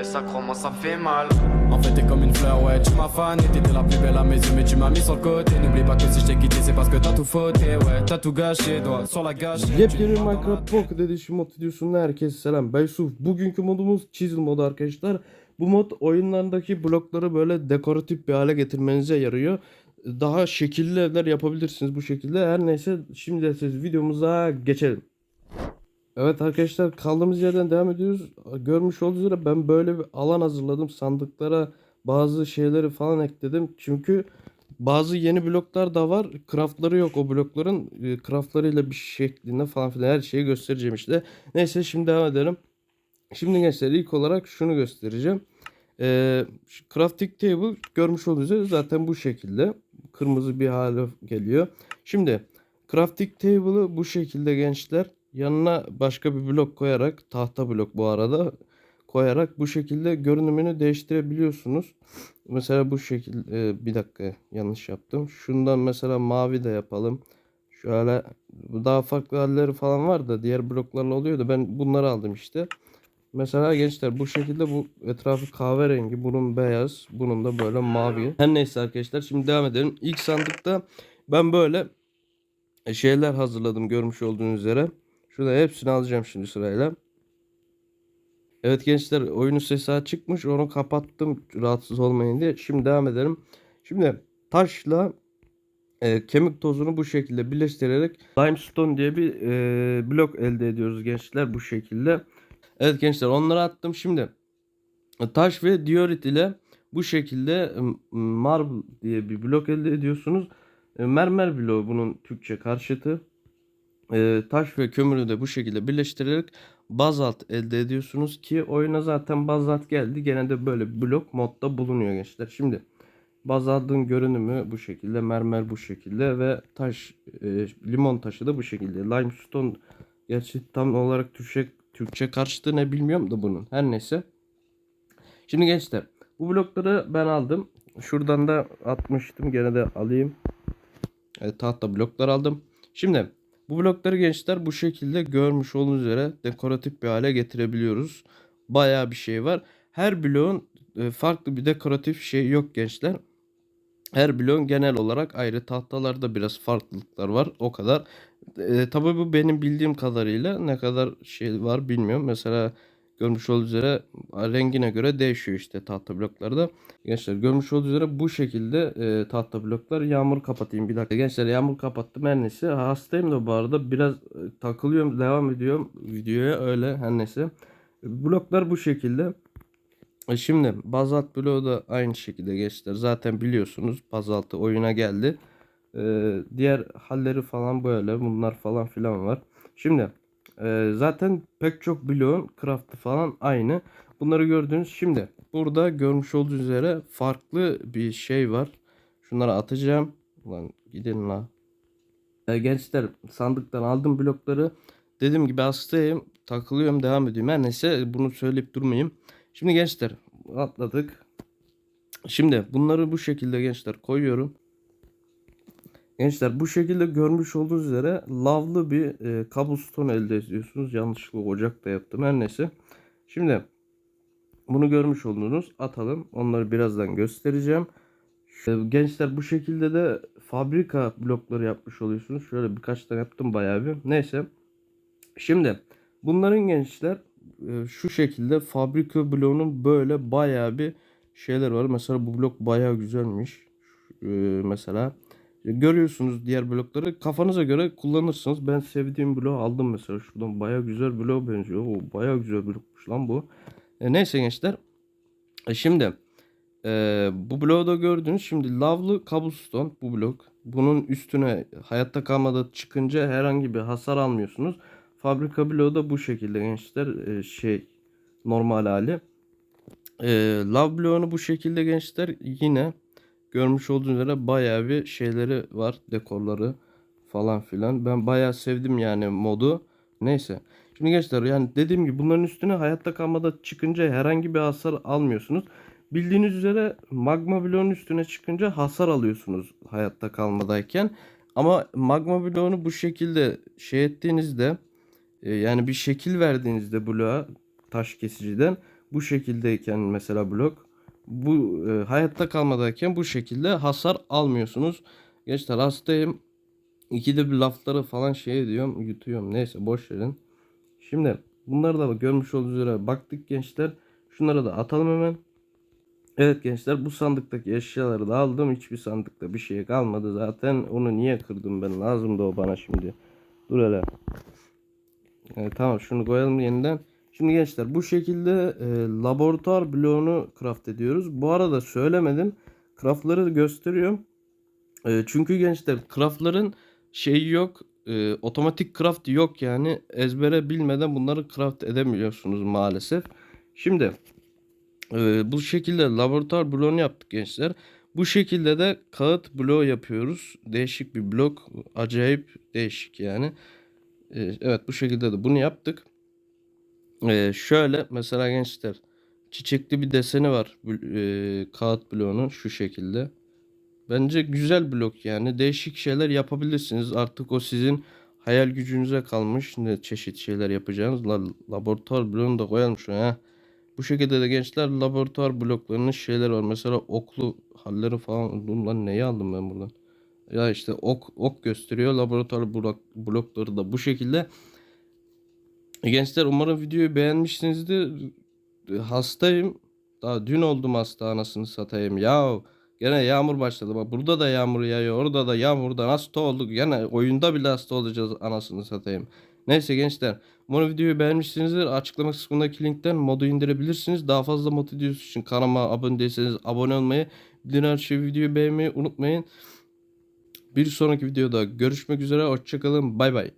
Et ça commence à faire mal. En fait, t'es comme une fleur, ouais, tu m'as fané. T'étais la plus belle à mes yeux, mais tu m'as mis sur le côté. N'oublie pas que si je t'ai quitté, c'est parce que t'as tout fauté, ouais. T'as tout gâché, doigt sur la gâche. Yepyeni Minecraft Pocket Edition mod videosundan herkese selam. Ben Yusuf. Bugünkü modumuz Chisel modu arkadaşlar. Bu mod oyunlardaki blokları böyle dekoratif bir hale getirmenize yarıyor. Daha şekilli evler yapabilirsiniz bu şekilde. Her neyse şimdi de siz videomuza geçelim. Evet arkadaşlar kaldığımız yerden devam ediyoruz. Görmüş olduğunuz üzere ben böyle bir alan hazırladım. Sandıklara bazı şeyleri falan ekledim. Çünkü bazı yeni bloklar da var. Craftları yok o blokların. E, Craftlarıyla bir şeklinde falan filan her şeyi göstereceğim işte. Neyse şimdi devam edelim. Şimdi gençler ilk olarak şunu göstereceğim. Ee, crafting table görmüş olduğunuz üzere zaten bu şekilde. Kırmızı bir hale geliyor. Şimdi crafting table'ı bu şekilde gençler yanına başka bir blok koyarak tahta blok bu arada koyarak bu şekilde görünümünü değiştirebiliyorsunuz. Mesela bu şekilde bir dakika yanlış yaptım. Şundan mesela mavi de yapalım. Şöyle daha farklı halleri falan var da diğer bloklarla oluyor da ben bunları aldım işte. Mesela gençler bu şekilde bu etrafı kahverengi, bunun beyaz, bunun da böyle mavi. Her neyse arkadaşlar şimdi devam edelim. İlk sandıkta ben böyle şeyler hazırladım görmüş olduğunuz üzere. Şurada hepsini alacağım şimdi sırayla. Evet gençler oyunun sesi açıkmış. Onu kapattım rahatsız olmayın diye. Şimdi devam edelim. Şimdi taşla e, kemik tozunu bu şekilde birleştirerek limestone diye bir e, blok elde ediyoruz gençler bu şekilde. Evet gençler onları attım. Şimdi e, taş ve diorit ile bu şekilde e, marble diye bir blok elde ediyorsunuz. E, mermer bloğu bunun Türkçe karşıtı. E, taş ve kömürü de bu şekilde birleştirerek bazalt elde ediyorsunuz ki oyuna zaten bazalt geldi. Gene de böyle blok modda bulunuyor gençler. Şimdi bazaltın görünümü bu şekilde, mermer bu şekilde ve taş e, limon taşı da bu şekilde. Limestone gerçi tam olarak Türkçe Türkçe karşıtı ne bilmiyorum da bunun. Her neyse. Şimdi gençler bu blokları ben aldım. Şuradan da atmıştım. Gene de alayım. Evet, tahta bloklar aldım. Şimdi bu blokları gençler bu şekilde görmüş olduğunuz üzere dekoratif bir hale getirebiliyoruz. Bayağı bir şey var. Her bloğun e, farklı bir dekoratif şey yok gençler. Her bloğun genel olarak ayrı tahtalarda biraz farklılıklar var. O kadar. E, tabii bu benim bildiğim kadarıyla ne kadar şey var bilmiyorum. Mesela görmüş olduğunuz üzere rengine göre değişiyor işte tahta bloklarda. Gençler görmüş olduğunuz üzere bu şekilde e, tahta bloklar. Yağmur kapatayım bir dakika. Gençler yağmur kapattım her neyse. Hastayım da bu arada biraz e, takılıyorum devam ediyorum videoya öyle her neyse. Bloklar bu şekilde. E Şimdi bazalt bloğu da aynı şekilde gençler. Zaten biliyorsunuz bazaltı oyuna geldi. Ee, diğer halleri falan böyle. Bunlar falan filan var. Şimdi e, zaten pek çok bloğun craft'ı falan aynı. Bunları gördünüz. Şimdi burada görmüş olduğunuz üzere farklı bir şey var. Şunları atacağım. Ulan gidin la. E, gençler sandıktan aldım blokları. Dediğim gibi hastayım. Takılıyorum devam ediyorum. Her neyse bunu söyleyip durmayayım. Şimdi gençler atladık. Şimdi bunları bu şekilde gençler koyuyorum. Gençler bu şekilde görmüş olduğunuz üzere lavlı bir e, cobblestone elde ediyorsunuz. Yanlışlıkla ocakta yaptım her neyse. Şimdi bunu görmüş olduğunuz atalım. Onları birazdan göstereceğim. E, gençler bu şekilde de fabrika blokları yapmış oluyorsunuz. Şöyle birkaç tane yaptım bayağı bir. Neyse. Şimdi bunların gençler e, şu şekilde fabrika bloğunun böyle bayağı bir şeyler var. Mesela bu blok bayağı güzelmiş. E, mesela görüyorsunuz diğer blokları kafanıza göre kullanırsınız. Ben sevdiğim bloğu aldım mesela. Şuradan bayağı güzel bloğa benziyor. O bayağı güzel blokmuş lan bu. E, neyse gençler. E, şimdi e, bu bloğu da gördünüz. Şimdi lavlı cobblestone bu blok. Bunun üstüne hayatta kalmada çıkınca herhangi bir hasar almıyorsunuz. Fabrika bloğu da bu şekilde gençler e, şey normal hali. E, lav bloğunu bu şekilde gençler yine görmüş olduğunuz üzere bayağı bir şeyleri var dekorları falan filan. Ben bayağı sevdim yani modu. Neyse. Şimdi gençler yani dediğim gibi bunların üstüne hayatta kalmada çıkınca herhangi bir hasar almıyorsunuz. Bildiğiniz üzere magma bloğunun üstüne çıkınca hasar alıyorsunuz hayatta kalmadayken. Ama magma bloğunu bu şekilde şey ettiğinizde e, yani bir şekil verdiğinizde bloğa taş kesiciden bu şekildeyken mesela blok bu e, hayatta kalmadayken bu şekilde hasar almıyorsunuz. Gençler hastayım. İkide bir lafları falan şey ediyorum yutuyorum. Neyse boş verin. Şimdi bunları da görmüş olduğunuz üzere baktık gençler. Şunları da atalım hemen. Evet gençler bu sandıktaki eşyaları da aldım. Hiçbir sandıkta bir şey kalmadı zaten. Onu niye kırdım ben? Lazımdı o bana şimdi. Dur hele. Evet, tamam şunu koyalım yeniden. Şimdi gençler bu şekilde e, laboratuvar bloğunu craft ediyoruz. Bu arada söylemedim. Craftları gösteriyorum. E, çünkü gençler craftların şeyi yok. e, otomatik craft yok yani. Ezbere bilmeden bunları craft edemiyorsunuz maalesef. Şimdi ee, bu şekilde laboratuvar bloğunu yaptık gençler. Bu şekilde de kağıt bloğu yapıyoruz. Değişik bir blok. Acayip değişik yani. Ee, evet bu şekilde de bunu yaptık. Ee, şöyle mesela gençler çiçekli bir deseni var e, kağıt bloğunun şu şekilde. Bence güzel blok yani. Değişik şeyler yapabilirsiniz. Artık o sizin hayal gücünüze kalmış. Ne çeşit şeyler yapacağınız. La, laboratuvar bloğunu da koyalım şuraya. Bu şekilde de gençler laboratuvar bloklarının şeyler var. Mesela oklu halleri falan. Lan neyi aldım ben buradan? Ya işte ok ok gösteriyor. Laboratuvar blok, blokları da bu şekilde. E, Gençler umarım videoyu beğenmişsinizdir. Hastayım. Daha dün oldum hasta anasını satayım. Ya gene yağmur başladı. Bak burada da yağmur yağıyor. Orada da yağmurdan hasta olduk. Gene oyunda bile hasta olacağız anasını satayım. Neyse gençler. Umarım videoyu beğenmişsinizdir. Açıklama kısmındaki linkten modu indirebilirsiniz. Daha fazla mod videosu için kanalıma abone değilseniz abone olmayı, bildirim açmayı, videoyu beğenmeyi unutmayın. Bir sonraki videoda görüşmek üzere. Hoşçakalın. Bay bay.